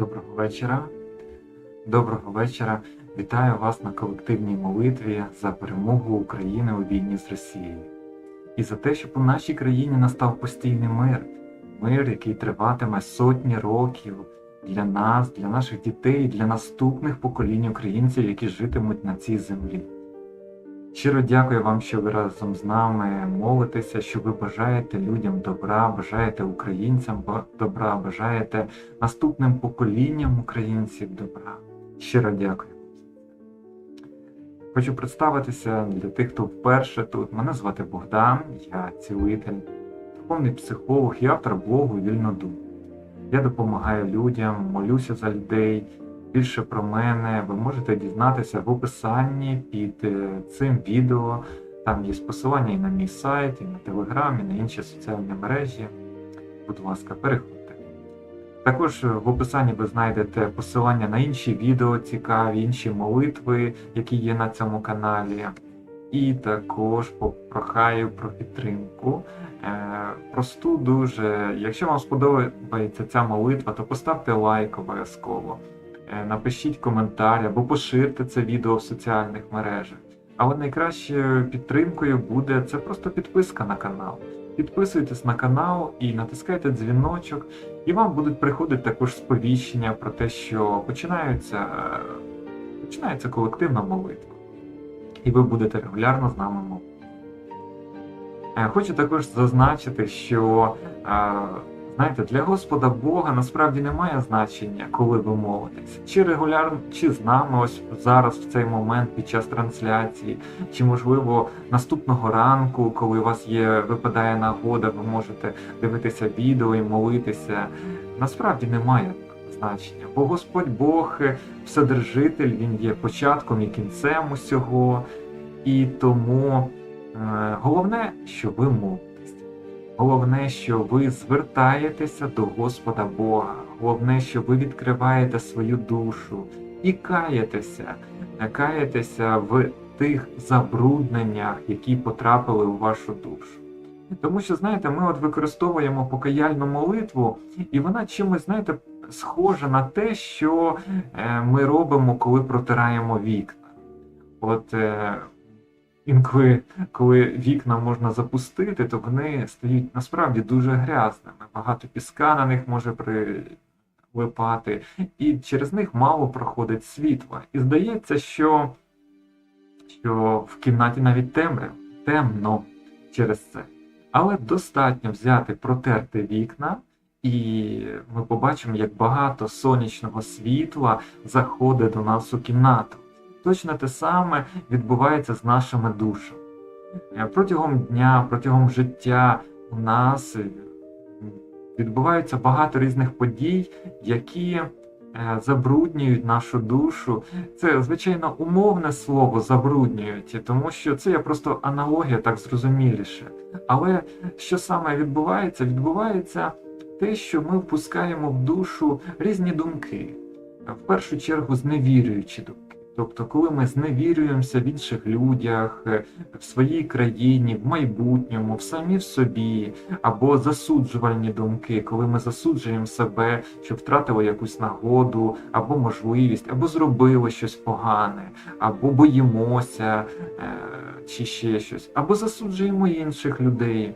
Доброго вечора. Доброго вечора. Вітаю вас на колективній молитві за перемогу України у війні з Росією. І за те, щоб у нашій країні настав постійний мир, мир, який триватиме сотні років для нас, для наших дітей, для наступних поколінь українців, які житимуть на цій землі. Щиро дякую вам, що ви разом з нами молитеся, що ви бажаєте людям добра, бажаєте українцям добра, бажаєте наступним поколінням українців добра. Щиро дякую. Хочу представитися для тих, хто вперше тут. Мене звати Богдан, я цілитель, духовний психолог і автор блогу Вільнодум. Я допомагаю людям, молюся за людей. Більше про мене ви можете дізнатися в описанні під е, цим відео. Там є посилання і на мій сайт, і на Телеграм, і на інші соціальні мережі. Будь ласка, переходьте. Також в описанні ви знайдете посилання на інші відео цікаві, інші молитви, які є на цьому каналі. І також попрохаю про підтримку. Е, Просту дуже. Якщо вам сподобається ця молитва, то поставте лайк обов'язково. Е, Напишіть коментар або поширте це відео в соціальних мережах. Але найкращою підтримкою буде це просто підписка на канал. Підписуйтесь на канал і натискайте дзвіночок, і вам будуть приходити також сповіщення про те, що починаються, е, починається колективна молитва. І ви будете регулярно з нами молитися. Е, Хочу також зазначити, що знаєте, для Господа Бога насправді немає значення, коли ви молитесь. Чи регулярно, чи з нами ось зараз в цей момент під час трансляції, чи можливо наступного ранку, коли у вас є випадає нагода, ви можете дивитися відео і молитися. Насправді немає значення, бо Господь Бог е, Вседержитель, Він є початком і кінцем усього, і тому е, головне, що ви молитесь. Головне, що ви звертаєтеся до Господа Бога. Головне, що ви відкриваєте свою душу і каєтеся, е, каєтеся в тих забрудненнях, які потрапили у вашу душу. Тому що, знаєте, ми от використовуємо покаяльну молитву, і вона чимось, знаєте, схожа на те, що е, ми робимо, коли протираємо вікна. От е, інколи, коли вікна можна запустити, то вони стають насправді дуже грязними. Багато піска на них може прилипати, і через них мало проходить світла. І здається, що, що в кімнаті навіть темрява, темно через це. Але достатньо взяти, протерти вікна, і ми побачимо, як багато сонячного світла заходить до нас у кімнату. Точно те саме відбувається з нашими душами. Е, Протягом дня, протягом життя у нас е, відбуваються багато різних подій, які е, забруднюють нашу душу. Це, звичайно, умовне слово забруднюють, тому що це є просто аналогія так зрозуміліше. Але що саме відбувається? Відбувається те, що ми впускаємо в душу різні думки, в першу чергу зневірюючі думки. Тобто, коли ми зневірюємося в інших людях, е, в своїй країні, в майбутньому, в самі в собі, або засуджувальні думки, коли ми засуджуємо себе, що втратили якусь нагоду, або можливість, або зробили щось погане, або боїмося, е, чи ще щось, або засуджуємо інших людей.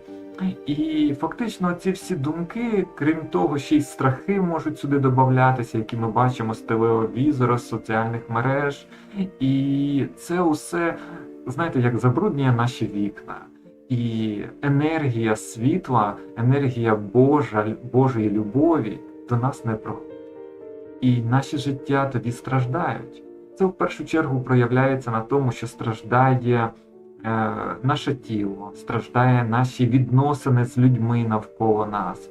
І фактично ці всі думки, крім того, ще й страхи можуть сюди додатися, які ми бачимо з телевізора, з соціальних мереж. І це усе, знаєте, як забруднює наші вікна. І енергія світла, енергія Божа, Божої любові до нас не проходить. І наші життя тоді страждають. Це в першу чергу проявляється на тому, що страждає наше тіло, страждає наші відносини з людьми навколо нас,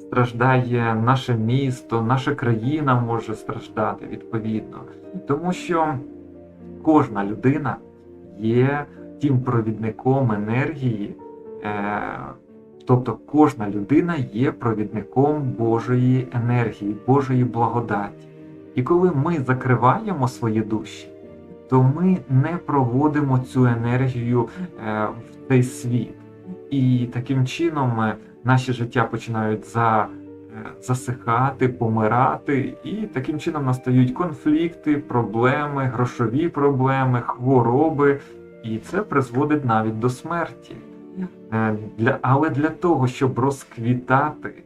страждає наше місто, наша країна може страждати відповідно. Тому що кожна людина є тим провідником енергії, е, тобто кожна людина є провідником Божої енергії, Божої благодаті. І коли ми закриваємо свої душі, то ми не проводимо цю енергію е, в цей світ. І таким чином е, наші життя починають засихати, помирати, і таким чином настають конфлікти, проблеми, грошові проблеми, хвороби, і це призводить навіть до смерті. Е, Для, але для того, щоб розквітати,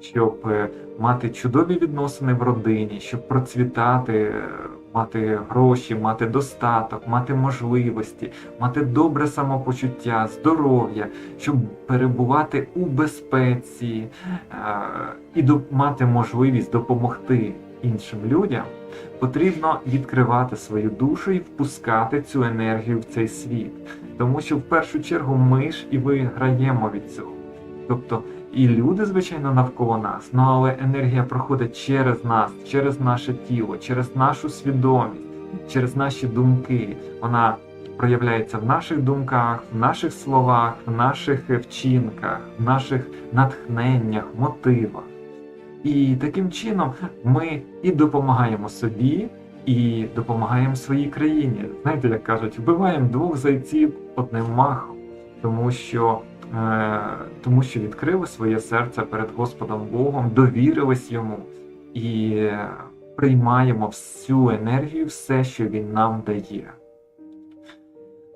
щоб е, мати чудові відносини в родині, щоб процвітати, е, мати гроші, мати достаток, мати можливості, мати добре самопочуття, здоров'я, щоб перебувати у безпеці е, і мати можливість допомогти іншим людям, потрібно відкривати свою душу і впускати цю енергію в цей світ. Тому що в першу чергу ми ж і виграємо від цього. Тобто і люди, звичайно, навколо нас, ну але енергія проходить через нас, через наше тіло, через нашу свідомість, через наші думки. Вона проявляється в наших думках, в наших словах, в наших вчинках, в наших натхненнях, мотивах. І таким чином ми і допомагаємо собі, і допомагаємо своїй країні. Знаєте, як кажуть, вбиваємо двох зайців одним махом, тому що, е, тому що відкрили своє серце перед Господом Богом, довірились йому і приймаємо всю енергію, все, що Він нам дає.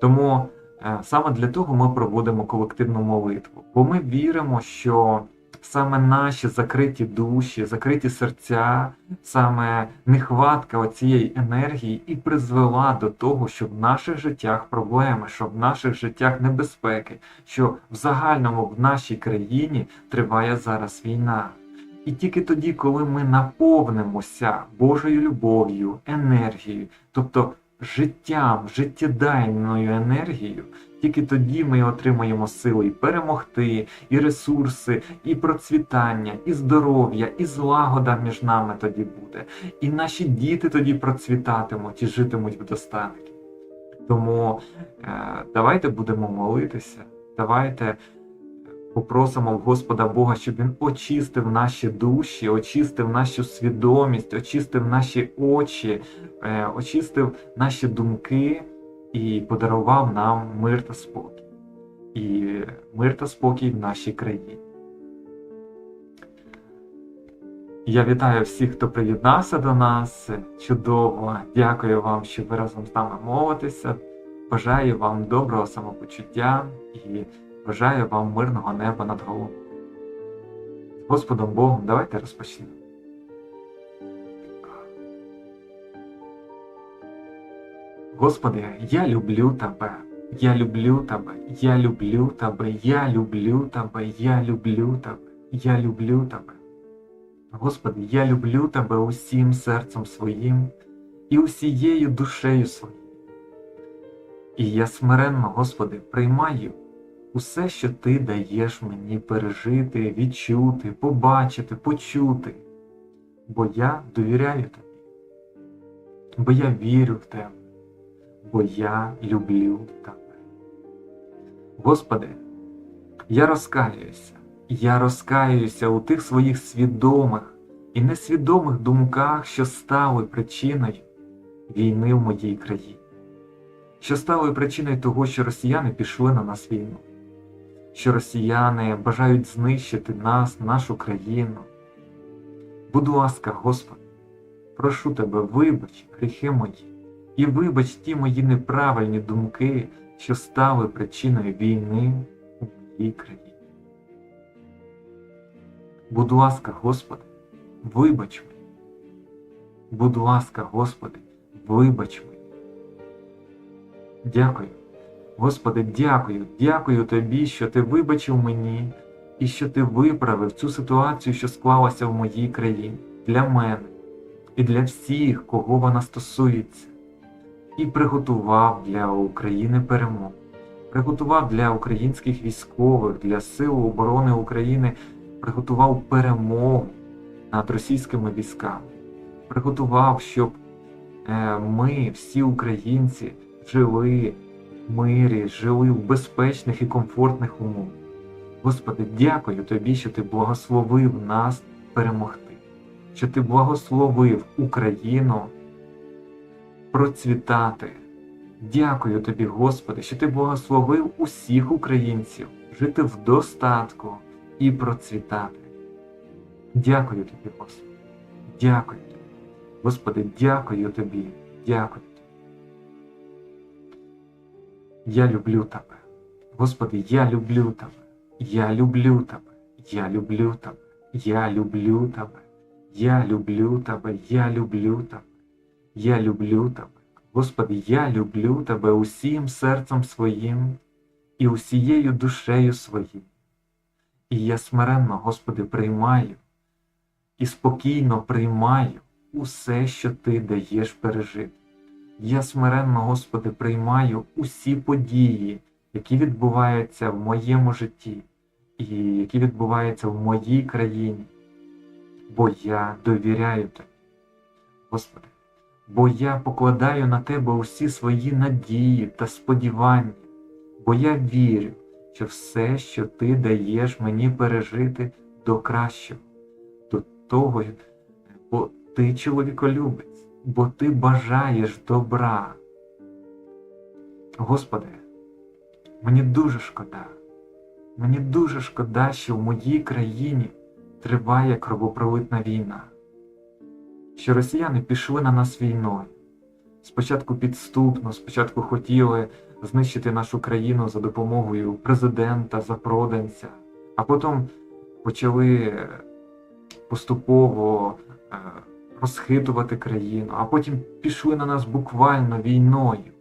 Тому е, саме для того ми проводимо колективну молитву, бо ми віримо, що саме наші закриті душі, закриті серця, саме нехватка оцієї енергії і призвела до того, що в наших життях проблеми, що в наших життях небезпеки, що в загальному в нашій країні триває зараз війна. І тільки тоді, коли ми наповнимося Божою любов'ю, енергією, тобто життям, життєдайною енергією, тільки тоді ми отримаємо сили і перемогти, і ресурси, і процвітання, і здоров'я, і злагода між нами тоді буде. І наші діти тоді процвітатимуть і житимуть в достатку. Тому е, давайте будемо молитися, давайте попросимо в Господа Бога, щоб Він очистив наші душі, очистив нашу свідомість, очистив наші очі, е, очистив наші думки і подарував нам мир та спокій. І мир та спокій в нашій країні. Я вітаю всіх, хто приєднався до нас. Чудово! Дякую вам, що ви разом з нами молитеся. Бажаю вам доброго самопочуття і бажаю вам мирного неба над головою. З Господом Богом, давайте розпочнемо. Господи, я люблю Тебе, я люблю Тебе, я люблю Тебе, я люблю Тебе, я люблю Тебе, я люблю Тебе. Господи, я люблю Тебе усім серцем своїм і усією душею своєю. І я смиренно, Господи, приймаю усе, що Ти даєш мені пережити, відчути, побачити, почути, бо я довіряю Тобі, бо я вірю в Тебе, бо я люблю Тебе. Господи, я розкаюся, я розкаюся у тих своїх свідомих і несвідомих думках, що стали причиною війни в моїй країні, що стали причиною того, що росіяни пішли на нас війну, що росіяни бажають знищити нас, нашу країну. Будь ласка, Господи, прошу Тебе, вибач гріхи мої і вибач ті мої неправильні думки, що стали причиною війни у моїй країні. Будь ласка, Господи, вибач мені. Будь ласка, Господи, вибач мені. Дякую. Господи, дякую, дякую Тобі, що Ти вибачив мені і що Ти виправив цю ситуацію, що склалася в моїй країні, для мене і для всіх, кого вона стосується, і приготував для України перемогу, приготував для українських військових, для Сил оборони України, приготував перемогу над російськими військами, приготував, щоб е, ми, всі українці, жили мирі, жили в безпечних і комфортних умовах. Господи, дякую Тобі, що Ти благословив нас перемогти, що Ти благословив Україну процвітати. Дякую Тобі, Господи, що Ти благословив усіх українців жити в достатку і процвітати. Дякую тобі, Господи. Дякую тобі. Господи, дякую тобі. Дякую. Я люблю тебе. Господи, я люблю тебе. Я люблю тебе. Я люблю тебе. Я люблю тебе. Я люблю тебе. Я люблю тебе. Я люблю тебе. Господи, я люблю тебе усім серцем своїм і усією душею своїм. І я смиренно, Господи, приймаю і спокійно приймаю усе, що Ти даєш пережити. Я смиренно, Господи, приймаю усі події, які відбуваються в моєму житті і які відбуваються в моїй країні, бо я довіряю Тобі, Господи, бо я покладаю на Тебе усі свої надії та сподівання, бо я вірю, що все, що Ти даєш мені пережити до кращого, до того, бо Ти чоловіколюбець, бо Ти бажаєш добра. Господи, мені дуже шкода, мені дуже шкода, що в моїй країні триває кровопролитна війна, що росіяни пішли на нас війною. Спочатку підступно, спочатку хотіли знищити нашу країну за допомогою президента, запроданця, а потім почали поступово е, розхитувати країну, а потім пішли на нас буквально війною.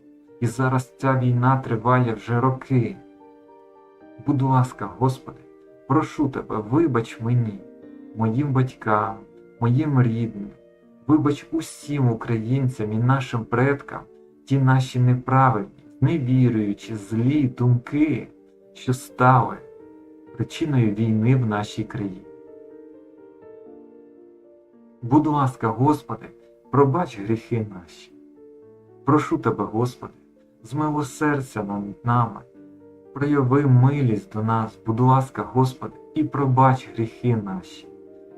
І зараз ця війна триває вже роки. Будь ласка, Господи, прошу тебе, вибач мені, моїм батькам, моїм рідним, вибач усім українцям і нашим предкам ті наші неправильні, невіруючі, злі думки, що стали причиною війни в нашій країні. Будь ласка, Господи, пробач гріхи наші. Прошу Тебе, Господи, змилосердя над нами, прояви милість до нас, будь ласка, Господи, і пробач гріхи наші,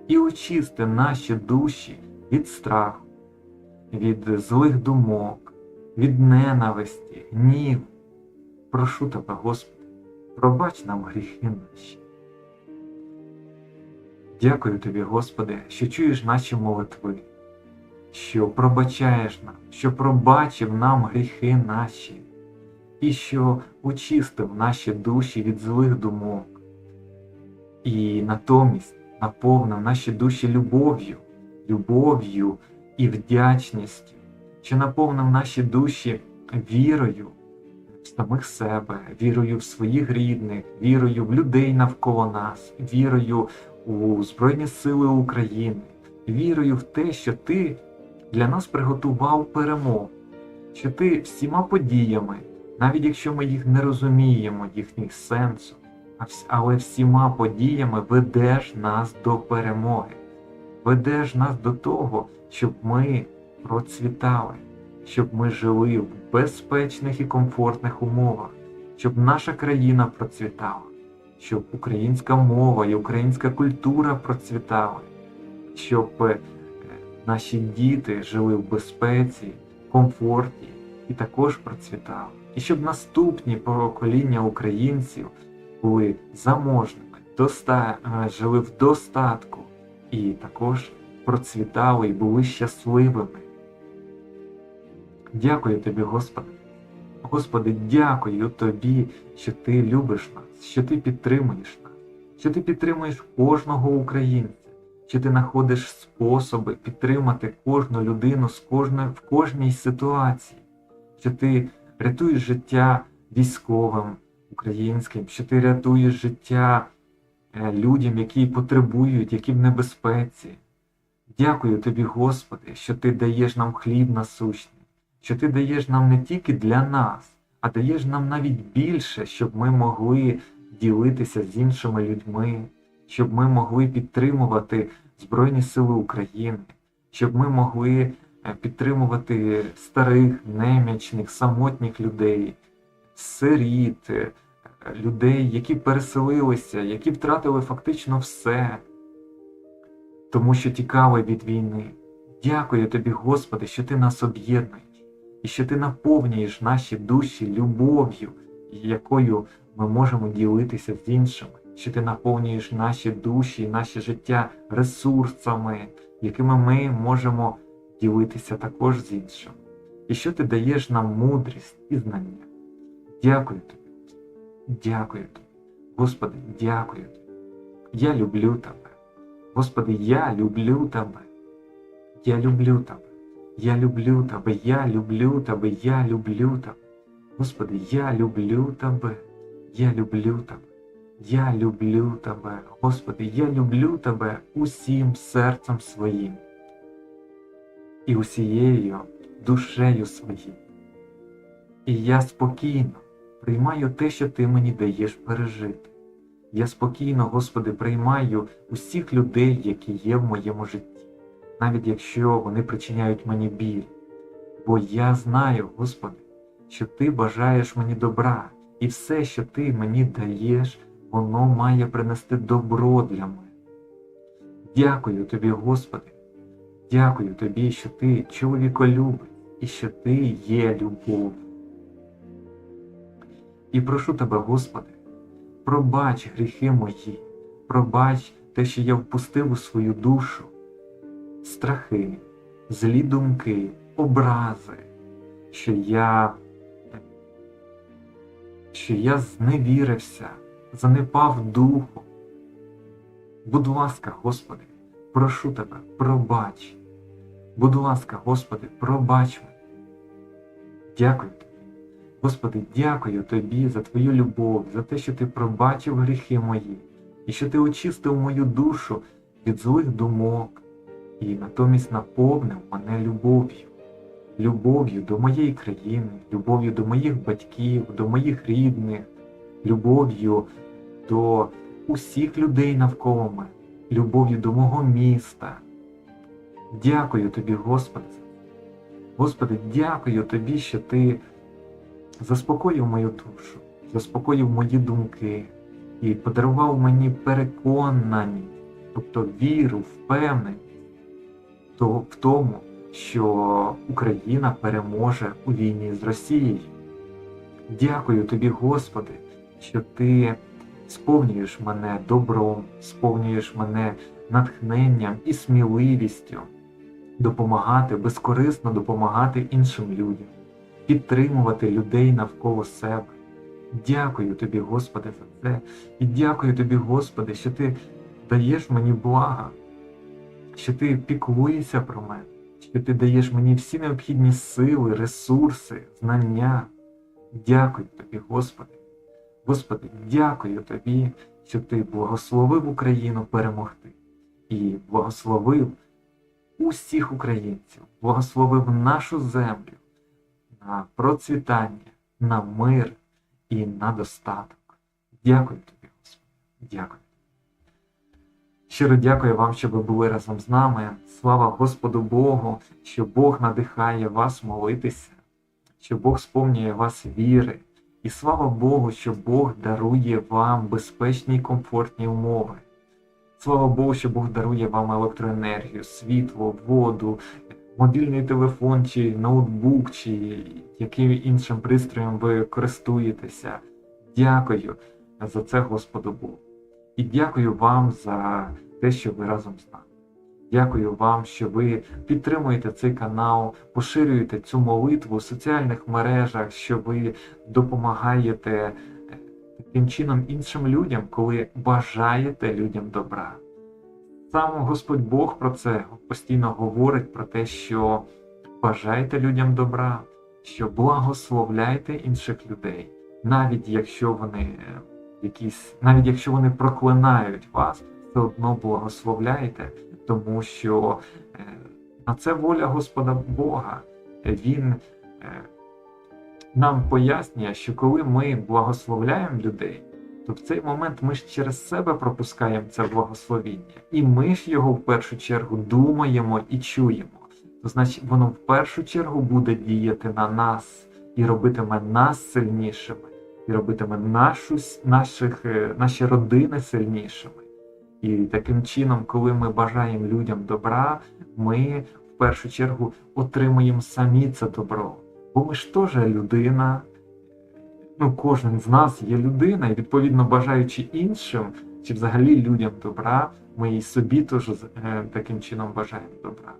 і очисти наші душі від страху, від злих думок, від ненависті, гніву. Прошу Тебе, Господи, пробач нам гріхи наші. Дякую тобі, Господи, що чуєш наші молитви, що пробачаєш нам, що пробачив нам гріхи наші, і що очистив наші душі від злих думок, і натомість наповнив наші душі любов'ю, любов'ю і вдячністю, що наповнив наші душі вірою в самих себе, вірою в своїх рідних, вірою в людей навколо нас, вірою у Збройні Сили України, вірою в те, що ти для нас приготував перемогу, що ти всіма подіями, навіть якщо ми їх не розуміємо, їхніх сенсу, але всіма подіями ведеш нас до перемоги, ведеш нас до того, щоб ми процвітали, щоб ми жили в безпечних і комфортних умовах, щоб наша країна процвітала щоб українська мова і українська культура процвітали, щоб е, наші діти жили в безпеці, комфорті і також процвітали. І щоб наступні покоління українців були заможними, доста... Е, жили в достатку і також процвітали і були щасливими. Дякую тобі, Господи. Господи, дякую Тобі, що Ти любиш нас, що Ти підтримуєш нас, що Ти підтримуєш кожного українця, що Ти знаходиш способи підтримати кожну людину з кожної, в кожній ситуації, що Ти рятуєш життя військовим українським, що Ти рятуєш життя е, людям, які потребують, які в небезпеці. Дякую Тобі, Господи, що Ти даєш нам хліб насущний що ти даєш нам не тільки для нас, а даєш нам навіть більше, щоб ми могли ділитися з іншими людьми, щоб ми могли підтримувати Збройні Сили України, щоб ми могли е, підтримувати старих, немічних, самотніх людей, сиріт, е, людей, які переселилися, які втратили фактично все, тому що тікали від війни. Дякую тобі, Господи, що ти нас об'єднуєш і що ти наповнюєш наші душі любов'ю, якою ми можемо ділитися з іншими. що ти наповнюєш наші душі, наше життя ресурсами, якими ми можемо ділитися також з іншим. І що ти даєш нам мудрість і знання. Дякую тобі. Дякую тобі. Господи, дякую тобі. Я люблю тебе. Господи, я люблю тебе. Я люблю тебе. Я люблю тебе, я люблю тебе, я люблю тебе. Господи, я люблю тебе. Я люблю тебе. Я люблю тебе. Господи, я люблю тебе усім серцем своїм і усією душею своєю. І я спокійно приймаю те, що ти мені даєш пережити. Я спокійно, Господи, приймаю усіх людей, які є в моєму житті, навіть якщо вони причиняють мені біль. Бо я знаю, Господи, що Ти бажаєш мені добра, і все, що Ти мені даєш, воно має принести добро для мене. Дякую Тобі, Господи, дякую Тобі, що Ти чоловіколюбець і що Ти є любов. І прошу Тебе, Господи, пробач гріхи мої, пробач те, що я впустив у свою душу, страхи, злі думки, образи, що я, що я зневірився, занепав духом. Будь ласка, Господи, прошу Тебе, пробач. Будь ласка, Господи, пробач мене. Дякую Тобі. Господи, дякую Тобі за Твою любов, за те, що Ти пробачив гріхи мої, і що Ти очистив мою душу від злих думок, і натомість наповнив мене любов'ю, любов'ю до моєї країни, любов'ю до моїх батьків, до моїх рідних, любов'ю до усіх людей навколо мене, любов'ю до мого міста. Дякую Тобі, Господи. Господи, дякую Тобі, що Ти заспокоїв мою душу, заспокоїв мої думки і подарував мені переконаність, тобто віру, впевненість то в тому, що Україна переможе у війні з Росією. Дякую тобі, Господи, що Ти сповнюєш мене добром, сповнюєш мене натхненням і сміливістю допомагати, безкорисно допомагати іншим людям, підтримувати людей навколо себе. Дякую тобі, Господи, за це. І дякую тобі, Господи, що Ти даєш мені блага, що Ти піклуєшся про мене, що Ти даєш мені всі необхідні сили, ресурси, знання. Дякую тобі, Господи. Господи, дякую тобі, що Ти благословив Україну перемогти і благословив усіх українців, благословив нашу землю на процвітання, на мир і на достаток. Дякую тобі, Господи. Дякую. Щиро дякую вам, що ви були разом з нами. Слава Господу Богу, що Бог надихає вас молитися, що Бог сповнює вас віри. І слава Богу, що Бог дарує вам безпечні і комфортні умови. Слава Богу, що Бог дарує вам електроенергію, світло, воду, мобільний телефон, чи ноутбук, чи яким іншим пристроєм ви користуєтеся. Дякую за це Господу Богу. І дякую вам за те, що ви разом з нами. Дякую вам, що ви підтримуєте цей канал, поширюєте цю молитву в соціальних мережах, що ви допомагаєте е, таким чином іншим людям, коли бажаєте людям добра. Сам Господь Бог про це постійно говорить про те, що бажайте людям добра, що благословляйте інших людей, навіть якщо вони е, якісь, навіть якщо вони проклинають вас, все одно благословляйте, тому що е, на це воля Господа Бога. Він е, нам пояснює, що коли ми благословляємо людей, то в цей момент ми ж через себе пропускаємо це благословіння, і ми ж його в першу чергу думаємо і чуємо. То значить, воно в першу чергу буде діяти на нас і робитиме нас сильнішими, і робитиме нашу, наших, е, наші родини сильнішими. І таким чином, коли ми бажаємо людям добра, ми в першу чергу отримуємо самі це добро. Бо ми ж теж людина, ну, кожен з нас є людина, і відповідно бажаючи іншим, чи взагалі людям добра, ми і собі теж е, таким чином бажаємо добра.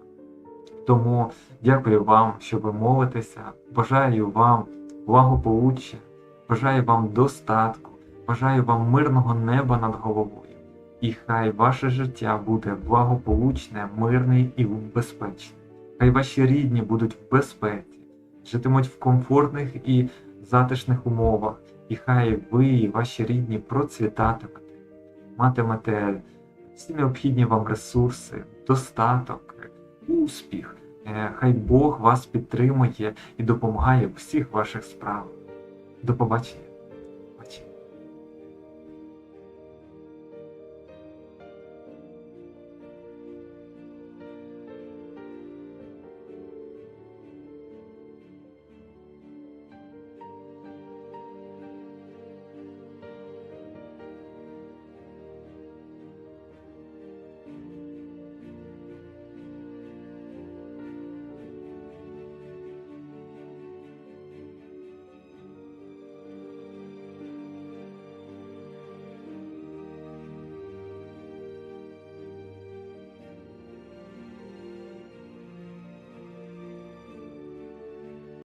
Тому дякую вам, що ви молитеся. Бажаю вам благополуччя, бажаю вам достатку, бажаю вам мирного неба над головою. І хай ваше життя буде благополучне, мирне і безпечне. Хай ваші рідні будуть в безпеці, житимуть в комфортних і затишних умовах, і хай ви і ваші рідні процвітатимете, матимете всі необхідні вам ресурси, достаток, успіх. Е, Хай Бог вас підтримує і допомагає в всіх ваших справах. До побачення.